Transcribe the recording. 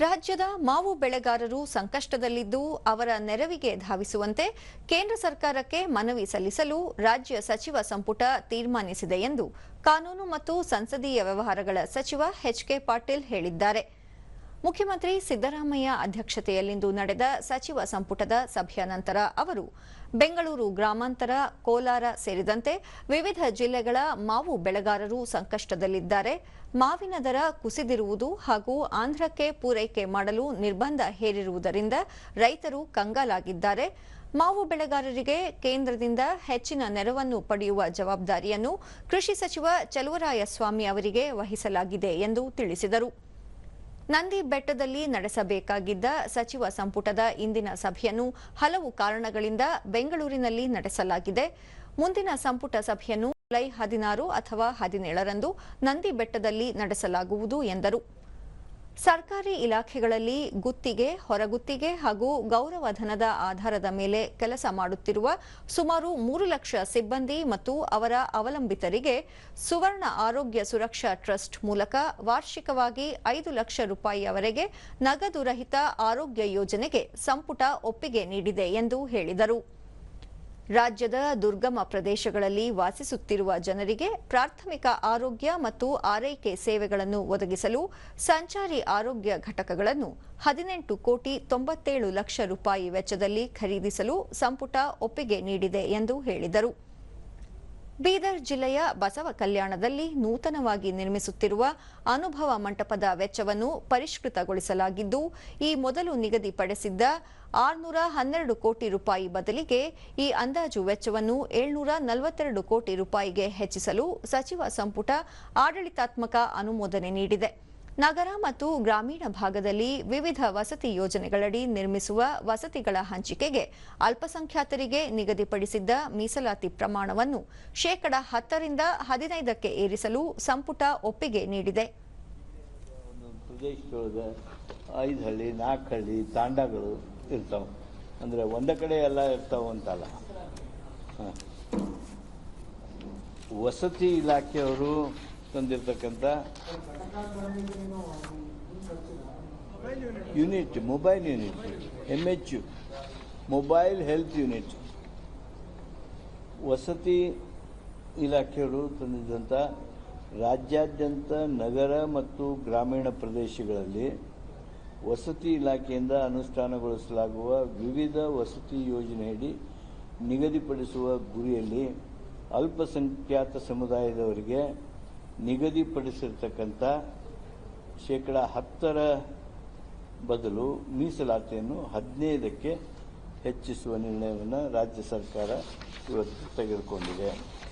ರಾಜ್ಯದ ಮಾವು ಬೆಳೆಗಾರರು ಸಂಕಷ್ಟದಲ್ಲಿದ್ದು ಅವರ ನೆರವಿಗೆ ಧಾವಿಸುವಂತೆ ಕೇಂದ್ರ ಸರ್ಕಾರಕ್ಕೆ ಮನವಿ ಸಲ್ಲಿಸಲು ರಾಜ್ಯ ಸಚಿವ ಸಂಪುಟ ತೀರ್ಮಾನಿಸಿದೆ ಎಂದು ಕಾನೂನು ಮತ್ತು ಸಂಸದೀಯ ವ್ಯವಹಾರಗಳ ಸಚಿವ ಎಚ್ಕೆ ಪಾಟೀಲ್ ಹೇಳಿದ್ದಾರೆ. ಮುಖ್ಯಮಂತ್ರಿ ಸಿದ್ದರಾಮಯ್ಯ ಅಧ್ಯಕ್ಷತೆಯಲ್ಲಿಂದು ನಡೆದ ಸಚಿವ ಸಂಪುಟದ ಸಭೆಯ ನಂತರ ಅವರು ಬೆಂಗಳೂರು ಗ್ರಾಮಾಂತರ, ಕೋಲಾರ ಸೇರಿದಂತೆ ವಿವಿಧ ಜಿಲ್ಲೆಗಳ ಮಾವು ಬೆಳೆಗಾರರು ಸಂಕಷ್ಟದಲ್ಲಿದ್ದಾರೆ. ಮಾವಿನ ದರ ಕುಸಿದಿರುವುದು ಹಾಗೂ ಆಂಧ್ರಕ್ಕೆ ಪೂರೈಕೆ ಮಾಡಲು ನಿರ್ಬಂಧ ಹೇರಿರುವುದರಿಂದ ರೈತರು ಕಂಗಾಲಾಗಿದ್ದಾರೆ. ಮಾವು ಬೆಳೆಗಾರರಿಗೆ ಕೇಂದ್ರದಿಂದ ಹೆಚ್ಚಿನ ನೆರವನ್ನು ಪಡೆಯುವ ಜವಾಬ್ದಾರಿಯನ್ನು ಕೃಷಿ ಸಚಿವ ಚಲುವರಾಯಸ್ವಾಮಿ ಅವರಿಗೆ ವಹಿಸಲಾಗಿದೆ ಎಂದು ತಿಳಿಸಿದರು. ನಂದಿ ಬೆಟ್ಟದಲ್ಲಿ ನಡೆಸಬೇಕಾಗಿದ್ದ ಸಚಿವ ಸಂಪುಟದ ಇಂದಿನ ಸಭೆಯನ್ನು ಹಲವು ಕಾರಣಗಳಿಂದ ಬೆಂಗಳೂರಿನಲ್ಲಿ ನಡೆಸಲಾಗಿದೆ. ಮುಂದಿನ ಸಂಪುಟ ಸಭೆಯನ್ನು ಜುಲೈ ಹದಿನಾರು ಅಥವಾ ಹದಿನೇಳರಂದು ನಂದಿ ಬೆಟ್ಟದಲ್ಲಿ ನಡೆಸಲಾಗುವುದು ಎಂದರು. ಸರ್ಕಾರಿ ಇಲಾಖೆಗಳಲ್ಲಿ ಗುತ್ತಿಗೆ, ಹೊರಗುತ್ತಿಗೆ ಹಾಗೂ ಗೌರವಧನದ ಆಧಾರದ ಮೇಲೆ ಕೆಲಸ ಮಾಡುತ್ತಿರುವ ಸುಮಾರು ಮೂರು ಲಕ್ಷ ಸಿಬ್ಬಂದಿ ಮತ್ತು ಅವರ ಅವಲಂಬಿತರಿಗೆ ಸುವರ್ಣ ಆರೋಗ್ಯ ಸುರಕ್ಷಾ ಟ್ರಸ್ಟ್ ಮೂಲಕ ವಾರ್ಷಿಕವಾಗಿ ಐದು ಲಕ್ಷ ರೂಪಾಯಿಯವರೆಗೆ ನಗದು ರಹಿತ ಆರೋಗ್ಯ ಯೋಜನೆಗೆ ಸಂಪುಟ ಒಪ್ಪಿಗೆ ನೀಡಿದೆ ಎಂದು ಹೇಳಿದರು. ರಾಜ್ಯದ ದುರ್ಗಮ ಪ್ರದೇಶಗಳಲ್ಲಿ ವಾಸಿಸುತ್ತಿರುವ ಜನರಿಗೆ ಪ್ರಾಥಮಿಕ ಆರೋಗ್ಯ ಮತ್ತು ಆರೈಕೆ ಸೇವೆಗಳನ್ನು ಒದಗಿಸಲು ಸಂಚಾರಿ ಆರೋಗ್ಯ ಘಟಕಗಳನ್ನು ಹದಿನೆಂಟು ಕೋಟಿ ತೊಂಬತ್ತೇಳು ಲಕ್ಷ ರೂಪಾಯಿ ವೆಚ್ಚದಲ್ಲಿ ಖರೀದಿಸಲು ಸಂಪುಟ ಒಪ್ಪಿಗೆ ನೀಡಿದೆ ಎಂದು ಹೇಳಿದರು. ಬೀದರ್ ಜಿಲ್ಲೆಯ ಬಸವ ಕಲ್ಯಾಣದಲ್ಲಿ ನೂತನವಾಗಿ ನಿರ್ಮಿಸುತ್ತಿರುವ ಅನುಭವ ಮಂಟಪದ ವೆಚ್ಚವನ್ನು ಪರಿಷ್ಕೃತಗೊಳಿಸಲಾಗಿದ್ದು, ಈ ಮೊದಲು ನಿಗದಿಪಡಿಸಿದ್ದ ಆರುನೂರ ಹನ್ನೆರಡು ಕೋಟಿ ರೂಪಾಯಿ ಬದಲಿಗೆ ಈ ಅಂದಾಜು ವೆಚ್ಚವನ್ನು ಏಳ್ನೂರ ನಲವತ್ತೆರಡು ಕೋಟಿ ರೂಪಾಯಿಗೆ ಹೆಚ್ಚಿಸಲು ಸಚಿವ ಸಂಪುಟ ಆಡಳಿತಾತ್ಮಕ ಅನುಮೋದನೆ ನೀಡಿದೆ. ನಗರ ಮತ್ತು ಗ್ರಾಮೀಣ ಭಾಗದಲ್ಲಿ ವಿವಿಧ ವಸತಿ ಯೋಜನೆಗಳಡಿ ನಿರ್ಮಿಸುವ ವಸತಿಗಳ ಹಂಚಿಕೆಗೆ ಅಲ್ಪಸಂಖ್ಯಾತರಿಗೆ ನಿಗದಿಪಡಿಸಿದ್ದ ಮೀಸಲಾತಿ ಪ್ರಮಾಣವನ್ನು ಶೇಕಡ ಹತ್ತರಿಂದ ಹದಿನೈದಕ್ಕೆ ಏರಿಸಲು ಸಂಪುಟ ಒಪ್ಪಿಗೆ ನೀಡಿದೆ. ಐದು ಹಳ್ಳಿ ನಾಲ್ಕು ಹಳ್ಳಿ ತಾಂಡಗಳು ಇರ್ತಾವೆ. ಅಂದರೆ ಒಂದ ಕಡೆ ಎಲ್ಲ ಇರ್ತಾವೆ ಅಂತಲ್ಲ. ವಸತಿ ಇಲಾಖೆಯವರು ತಂದಿರ್ತಕ್ಕಂಥ unit, mobile unit M H U mobile health unit. ವಸತಿ ಇಲಾಖೆಯವರು ತಂದಿದ್ದಂಥ ರಾಜ್ಯಾದ್ಯಂತ ನಗರ ಮತ್ತು ಗ್ರಾಮೀಣ ಪ್ರದೇಶಗಳಲ್ಲಿ ವಸತಿ ಇಲಾಖೆಯಿಂದ ಅನುಷ್ಠಾನಗೊಳಿಸಲಾಗುವ ವಿವಿಧ ವಸತಿ ಯೋಜನೆಯಡಿ ನಿಗದಿಪಡಿಸುವ ಗುರಿಯಲ್ಲಿ ಅಲ್ಪಸಂಖ್ಯಾತ ಸಮುದಾಯದವರಿಗೆ ನಿಗದಿಪಡಿಸಿರ್ತಕ್ಕಂಥ ಶೇಕಡ ಹತ್ತರ ಬದಲು ಮೀಸಲಾತಿಯನ್ನು ಹದಿನೈದಕ್ಕೆ ಹೆಚ್ಚಿಸುವ ನಿರ್ಣಯವನ್ನು ರಾಜ್ಯ ಸರ್ಕಾರ ಇವತ್ತು ತೆಗೆದುಕೊಂಡಿದೆ.